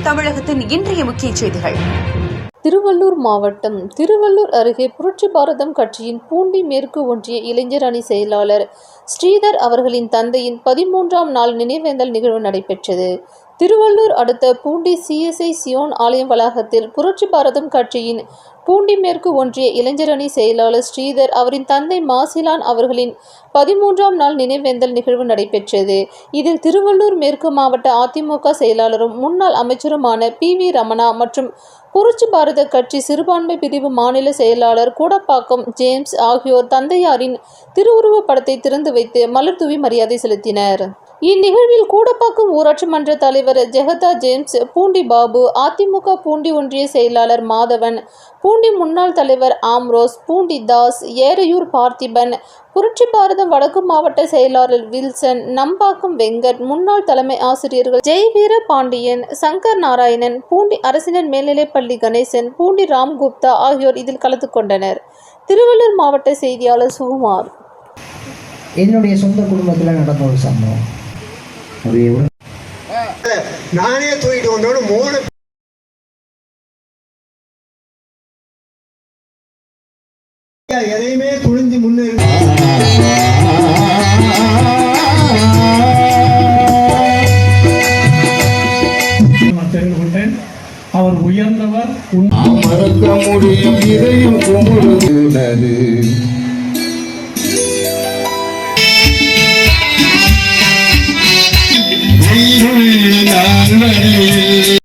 தமிழகத்தின் இன்றைய முக்கிய செய்திகள். திருவள்ளூர் மாவட்டம் திருவள்ளூர் அருகே புரட்சி பாரதம் கட்சியின் பூண்டி மேற்கு ஒன்றிய இளைஞர் அணி செயலாளர் ஸ்ரீதர் அவர்களின் தந்தையின் பதிமூன்றாம் நாள் நினைவேந்தல் நிகழ்வு நடைபெற்றது. திருவள்ளூர் அடுத்த பூண்டி சிஎஸ்ஐ சியோன் ஆலயம் வளாகத்தில் புரட்சி பாரதம் கட்சியின் பூண்டி மேற்கு ஒன்றிய இளைஞரணி செயலாளர் ஸ்ரீதர் அவரின் தந்தை மாசிலான் அவர்களின் பதிமூன்றாம் நாள் நினைவேந்தல் நிகழ்வு நடைபெற்றது. இதில் திருவள்ளூர் மேற்கு மாவட்ட அதிமுக செயலாளரும் முன்னாள் அமைச்சருமான பி. வி. ரமணா மற்றும் புரட்சி பாரத கட்சி சிறுபான்மை பிரிவு மாநில செயலாளர் கூடப்பாக்கம் ஜேம்ஸ் ஆகியோர் தந்தையாரின் திருவுருவப் படத்தை திறந்து வைத்து மலர் தூவி மரியாதை செலுத்தினர். இந்நிகழ்வில் கூடப்பாக்கம் ஊராட்சி மன்ற தலைவர் ஜெகதா ஜேம்ஸ் பூண்டி பாபு அதிமுக பூண்டி ஒன்றிய செயலாளர் மாதவன் பூண்டி முன்னாள் தலைவர் ஆம்ரோஸ் பூண்டி தாஸ் ஏரையூர் பார்த்திபன் புரட்சி பாரதம் வடக்கு மாவட்ட செயலாளர் வில்சன் நம்பாக்கம் வெங்கட் முன்னாள் தலைமை ஆசிரியர்கள் ஜெய்வீர பாண்டியன் சங்கர் நாராயணன் பூண்டி அரசினர் மேல்நிலைப்பள்ளி கணேசன் பூண்டி ராம்குப்தா ஆகியோர் இதில் கலந்து கொண்டனர். திருவள்ளூர் மாவட்ட செய்தியாளர் சுகுமார். என்னுடைய சொந்த குடும்பத்தில் நடந்த ஒரு சம்பவம். அது எவ்வளோ நானே தூக்கிட்டு வந்தோட மூணு எதையுமே துணிஞ்சு முன்னேறி தெரிந்து கொண்டேன். அவர் உயர்ந்தவர் மறக்க முடியும் இதையும் குமுறுகிறது നാൾ വരെ